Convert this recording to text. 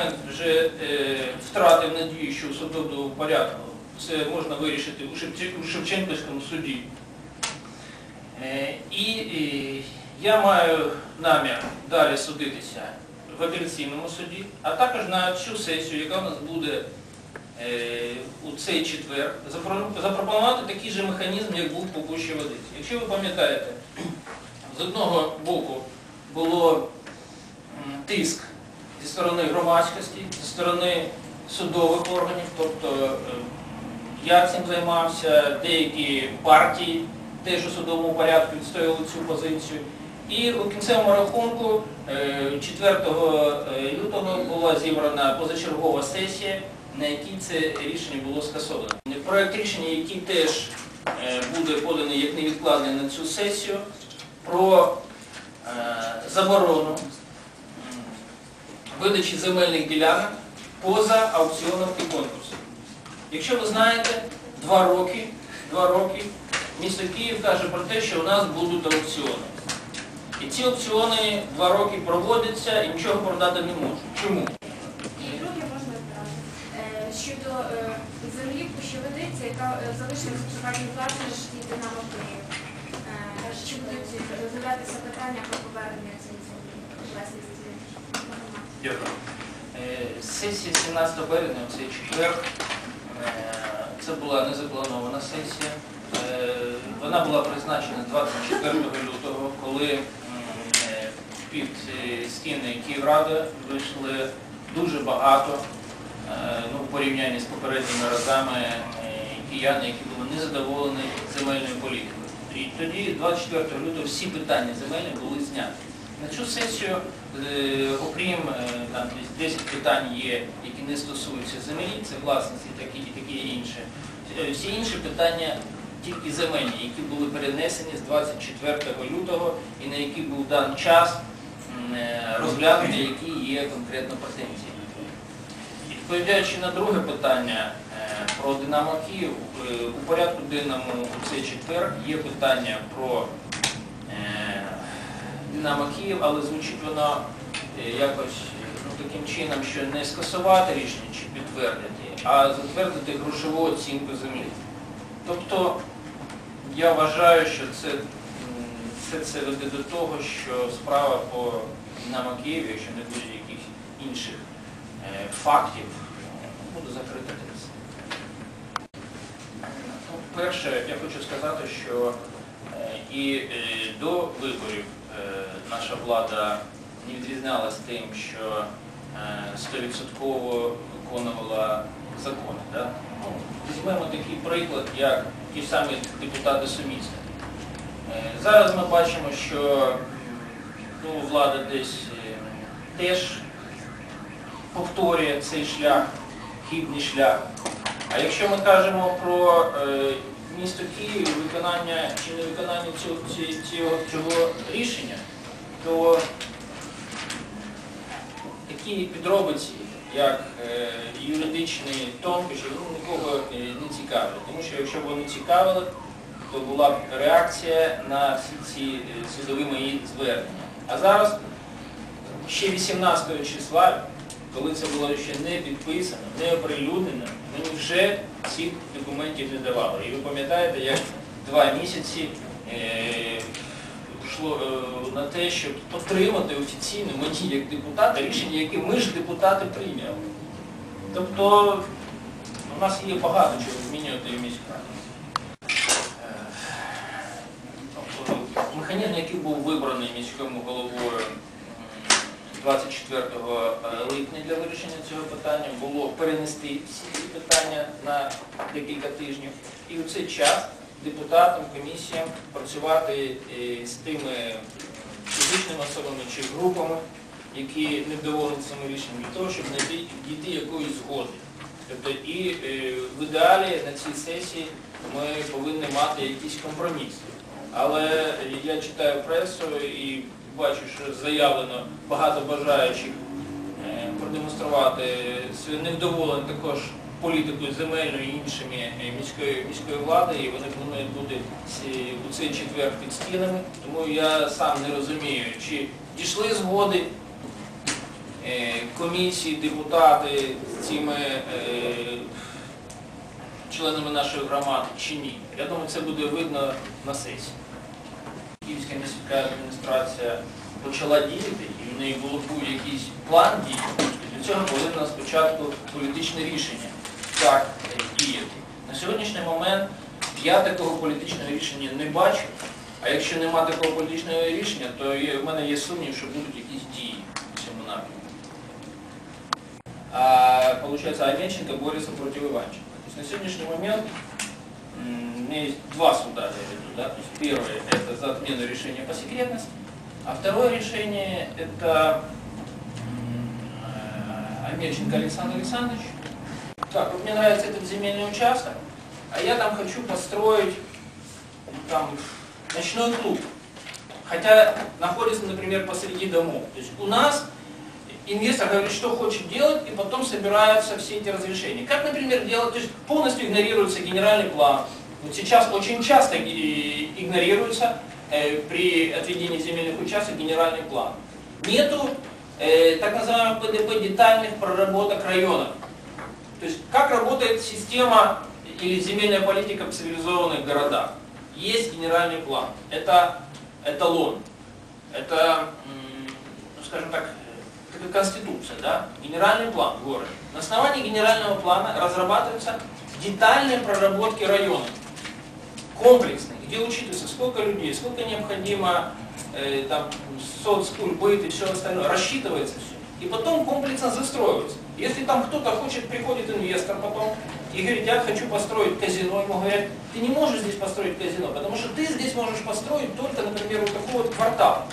момент вже е, втратив надію, що в судовому порядку це можна вирішити у Шевче- у Шевченківському суді. Е, І е, я маю намір далі судитися в апеляційному суді, а також на цю сесію, яка у нас буде у цей четвер, запропонувати такий же механізм, як був по Пущі Водиці. Якщо ви пам'ятаєте, з одного боку було тиск зі сторони громадськості, зі сторони судових органів, тобто е, я цим займався, деякі партії теж у судовому порядку відстоювали цю позицію. І у кінцевому рахунку е, 4 лютого була зібрана позачергова сесія, на якій це рішення було скасовано. Проект рішення, який теж е, буде поданий як невідкладний на цю сесію, про е, заборону видачі земельних ділянок поза аукціоном і конкурсом. Якщо ви знаєте, два роки, два роки місто Київ каже про те, що у нас будуть аукціони. І ці аукціони два роки проводяться і нічого продати не можуть. Чому? І друге можна вибирати. Е, Щодо е, землі Пущеводиці, яка е, залишилася в приватній власності Динамо Київ. Е, Чи будуть розглядатися питання про повернення цієї землі власності? Дякую. Е, Сесія 17 березня, цей четвер, е, це була незапланована сесія. Е, Вона була призначена 24 лютого, коли під стіни Київради вийшли дуже багато, ну, в порівнянні з попередніми разами, кияни, які були незадоволені земельною політикою. І тоді, 24 лютого, всі питання земельні були зняті. На цю сесію, е, окрім е, там, 10 питань є, які не стосуються землі, це власності такі і такі інше. Е, Всі інші питання тільки земельні, які були перенесені з 24 лютого і на які був дан час розглянути, які є конкретно претензії. Відповідаючи на друге питання про Динамо Київ, у порядку денному у цей четвер є питання про Динамо Київ, але звучить воно е, якось ну, таким чином, що не скасувати рішення чи підтвердити, а затвердити грошову оцінку землі. Тобто я вважаю, що це, все це веде до того, що справа по Динамо Києві, якщо не буде якихось інших е, фактів, е, буде закрита десь. Ну, Перше, я хочу сказати, що і до виборів наша влада не відрізнялась тим, що е, 100% виконувала закони. Да? Ну, візьмемо такий приклад, як ті самі депутати сумісти. Е, Зараз ми бачимо, що ну, влада десь е, теж повторює цей шлях, хибний шлях. А якщо ми кажемо про місто Київ, виконання чи не виконання цього, цього, цього рішення, то такі підробиці, як е, юридичні тонкощі, ну, нікого е, не цікавлять. Тому що якщо б вони цікавили, то була б реакція на всі ці е, судові мої звернення. А зараз ще 18 числа, коли це було ще не підписано, не оприлюднено, мені вже цих документів не давали. І ви пам'ятаєте, як два місяці е, йшло е, на те, щоб отримати офіційно мені як депутата рішення, яке ми ж депутати прийняли. Тобто у нас є багато чого змінювати в міськраді. Е, Тобто механізм, який був вибраний міському головою 24 липня для вирішення цього питання, було перенести всі ці питання на декілька тижнів. І у цей час депутатам, комісіям працювати е, з тими фізичними особами чи групами, які не вдоволені цим для того, щоб дійти якоїсь згоди. Тобто і е, в ідеалі на цій сесії ми повинні мати якийсь компроміс. Але я читаю пресу і бачу, що заявлено багато бажаючих е, продемонструвати своє невдоволення також політикою земельною і іншими е, міської, міської влади, і вони планують бути у цей четвер під стінами. Тому я сам не розумію, чи дійшли згоди е, комісії, депутати з цими членами нашої громади чи ні. Я думаю, це буде видно на сесії. Київська міська адміністрація почала діяти, і в неї було був якийсь план дій, для цього повинно спочатку політичне рішення, як діяти. На сьогоднішній момент я такого політичного рішення не бачу, а якщо нема такого політичного рішення, то в мене є сумнів, що будуть якісь дії в цьому напрямку. А получается Аменченко борется против Иванченко. То есть на сегодняшний момент меня есть два суда, я веду, да? То есть первое это за отмену решения по секретности, а второе решение это э, Амельченко Александр Александрович. Так, вот мне нравится этот земельный участок, а я там хочу построить ну, там ночной клуб. Хотя находится, например, посреди домов. То есть у нас инвестор говорит, что хочет делать, и потом собираются все эти разрешения. Как, например, делать, то есть полностью игнорируется генеральный план. Вот сейчас очень часто и- игнорируется э, при отведении земельных участков генеральный план. Нету э, так называемых ПДП детальных проработок районов. То есть как работает система или земельная политика в цивилизованных городах. Есть генеральный план. Это эталон. Это, ну, скажем так, э, конституция, да? Генеральный план в городе. На основании генерального плана разрабатываются детальные проработки районов. Комплексные, где учитывается, сколько людей, сколько необходимо э, там, соцкуль, быт и все остальное. Рассчитывается все. И потом комплексно застроивается. Если там кто-то хочет, приходит инвестор потом и говорит, я хочу построить казино, ему говорят, ты не можешь здесь построить казино, потому что ты здесь можешь построить только, например, вот такой вот квартал.